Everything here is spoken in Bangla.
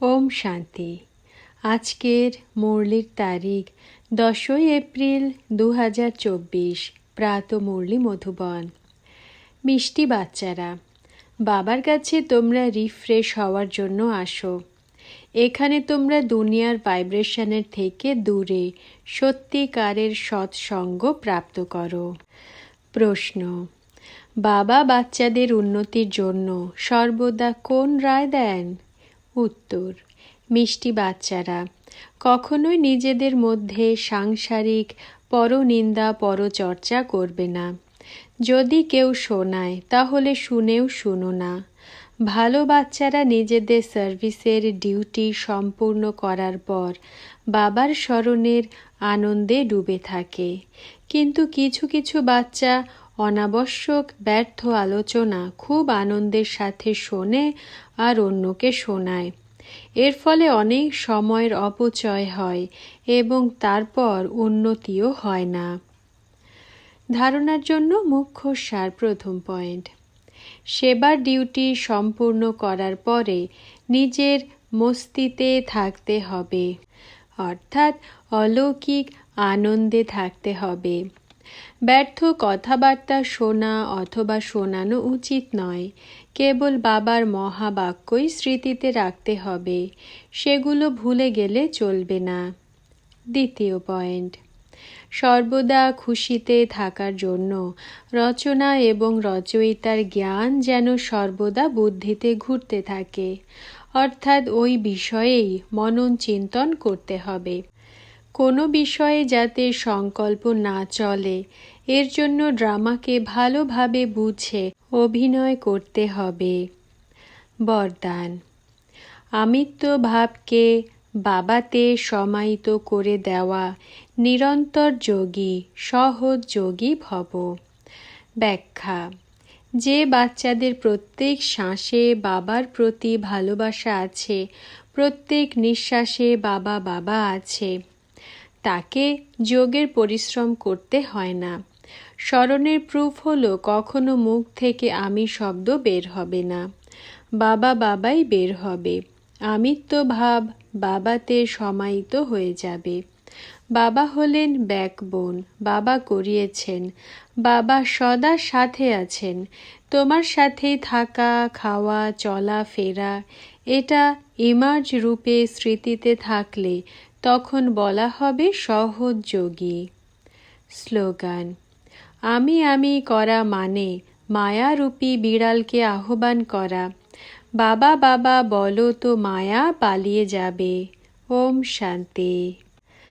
ওম শান্তি। আজকের মুরলির তারিখ দশই এপ্রিল দু হাজার চব্বিশ, প্রাত মুরলি মধুবন। মিষ্টি বাচ্চারা, বাবার কাছে তোমরা রিফ্রেশ হওয়ার জন্য আসো। এখানে তোমরা দুনিয়ার ভাইব্রেশনের থেকে দূরে সত্যিকারের সৎসঙ্গ প্রাপ্ত করো। প্রশ্ন, বাবা বাচ্চাদের উন্নতির জন্য সর্বদা কোন রায় দেন? উত্তর, মিষ্টি বাচ্চারা, কখনোই নিজেদের মধ্যে সাংসারিক পরনিন্দা, পরচর্চা করবে না। যদি কেউ শোনায়, তাহলে শুনেও শুনো না। ভালো বাচ্চারা নিজেদের সার্ভিসের ডিউটি সম্পূর্ণ করার পর বাবার স্মরণের আনন্দে ডুবে থাকে। কিন্তু কিছু কিছু বাচ্চা অনাবশ্যক ব্যর্থ আলোচনা খুব আনন্দের সাথে শোনে আর অন্যকে শোনায়। এর ফলে অনেক সময়ের অপচয় হয় এবং তারপর উন্নতিও হয় না। ধারণার জন্য মুখ্য সার প্রথম পয়েন্ট। সেবার ডিউটি সম্পূর্ণ করার পরে নিজের মস্তিতে থাকতে হবে, অর্থাৎ অলৌকিক আনন্দে থাকতে হবে। ব্যর্থ কথাবার্তা শোনা অথবা শোনানো উচিত নয়। কেবল বাবার মহাবাক্যই স্মৃতিতে রাখতে হবে। সেগুলো ভুলে গেলে চলবে না। দ্বিতীয় পয়েন্ট। সর্বদা খুশিতে থাকার জন্য রচনা এবং রচয়িতার জ্ঞান যেন সর্বদা বুদ্ধিতে ঘুরতে থাকে। অর্থাৎ ওই বিষয়েই মনন চিন্তন করতে হবে। কোনো বিষয়ে যাতে সংকল্প না চলে, এর জন্য ড্রামাকে ভালোভাবে বুঝে অভিনয় করতে হবে। বরদান। আমিত্ব ভাবকে বাবাতে সমাহিত করে দেওয়া নিরন্তর যোগী, সহজ যোগী ভব। ব্যাখ্যা। যে বাচ্চাদের প্রত্যেক শ্বাসে বাবার প্রতি ভালোবাসা আছে, প্রত্যেক নিঃশ্বাসে বাবা বাবা আছে তাকে যোগের পরিশ্রম করতে হয় না। স্মরণের প্রুফ হলো কখনো মুখ থেকে আমি শব্দ বের হবে না। বাবা বাবাই বের হবে। আমিত্ব ভাব বাবাতে সমাহিত হয়ে যাবে। বাবা হলেন ব্যাকবোন, বাবা করিয়েছেন। বাবা সদা সাথে আছেন। তোমার সাথেই থাকা, খাওয়া, চলা, ফেরা, এটা ইমার্জ রূপে স্মৃতিতে থাকলে তখন বলা হবে সহজ যোগী স্লোগান, আমি আমি করা মানে মায়ারূপী বিড়ালকে আহ্বান করা। বাবা বাবা বলো তো মায়া পালিয়ে যাবে। ওম শান্তি।